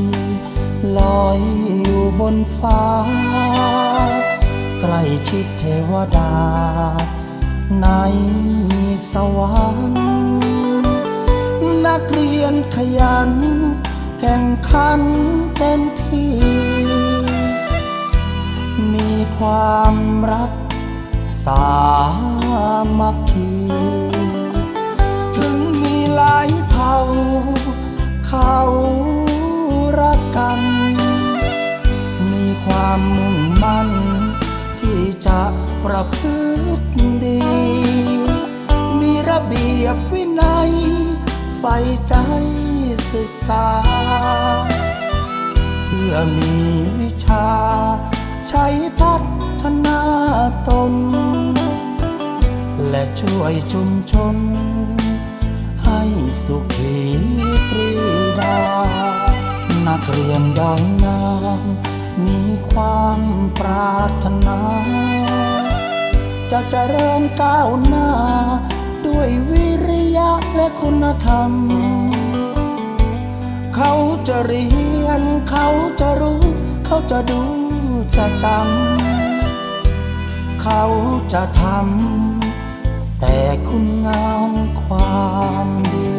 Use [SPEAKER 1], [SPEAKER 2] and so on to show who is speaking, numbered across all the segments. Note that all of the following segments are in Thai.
[SPEAKER 1] ยลอยอยู่บนฟ้า ใกล้ชิดเทวดา ในสวรรค์นักเรียนขยัน แข่งขันเต็มที่ มีความรักสามัคคีถึงมีหลายเผ่าเขา ความมุ่งมั่น ที่จะประพฤติดี มีระเบียบวินัยใฝ่ใจศึกษา เพื่อมีวิชา ใช้พัฒนาตน และช่วยชุมชน ให้สุขีปรีดานักเรียนดอยนาม ความปรารถนา จะเจริญก้าวหน้า ด้วยวิริยะและคุณธรรม เขาจะเรียน เขาจะรู้ เขาจะดูจะจำ เขาจะทำ แต่คุณงามความดี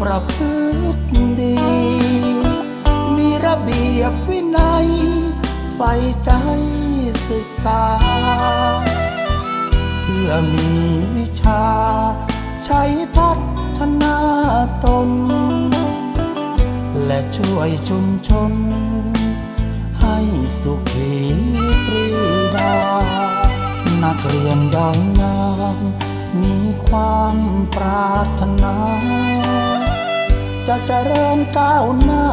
[SPEAKER 1] ประพฤติดี มีระเบียบวินัยใฝ่ใจศึกษา เพื่อมีวิชา ใช้พัฒนาตน และช่วยชุมชน ให้สุขีปรีดา นักเรียนดอยนางมีความปรารถนา จะเจริญก้าวหน้า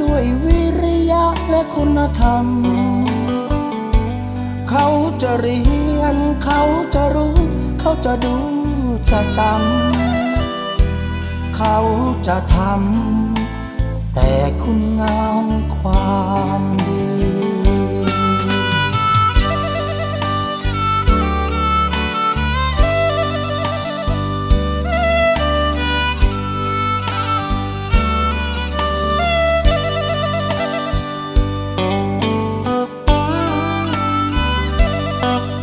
[SPEAKER 1] ด้วยวิริยะและคุณธรรม เขาจะเรียน เขาจะรู้ เขาจะดูจะจำ เขาจะทำ แต่คุณงามความดี
[SPEAKER 2] ค